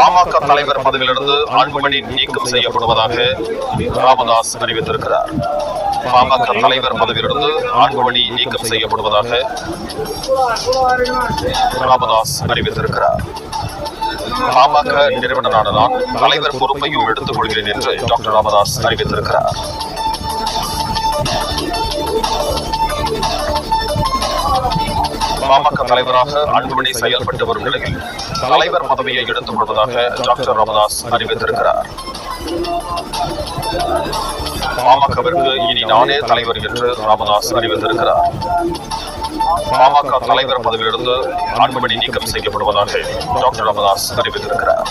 தலைவர் பதவியிலிருந்து அன்புமணி நீக்கம் செய்யப்படுவதாக ராமதாஸ் அறிவித்திருக்கிறார். பாமக தலைவர் பதவியிலிருந்து அன்புமணி நீக்கம் செய்யப்படுவதாக ராமதாஸ் அறிவித்திருக்கிறார். பாமக நிறுவனரான நான் தலைவர் பொறுப்பையும் எடுத்துக் கொள்கிறேன் என்று டாக்டர் ராமதாஸ் அறிவித்திருக்கிறார். பாமக தலைவராக அன்புமணி செயல்பட்டு வரும் நிலையில் தலைவர் பதவியை எடுத்துக் கொள்வதாக டாக்டர் ராமதாஸ் அறிவித்திருக்கிறார். பாமகவிற்கு இனி நானே தலைவர் என்று ராமதாஸ் அறிவித்திருக்கிறார். பாமக தலைவர் பதவியிலிருந்து அன்புமணி நீக்கம் செய்யப்படுவதாக டாக்டர் ராமதாஸ் அறிவித்திருக்கிறார்.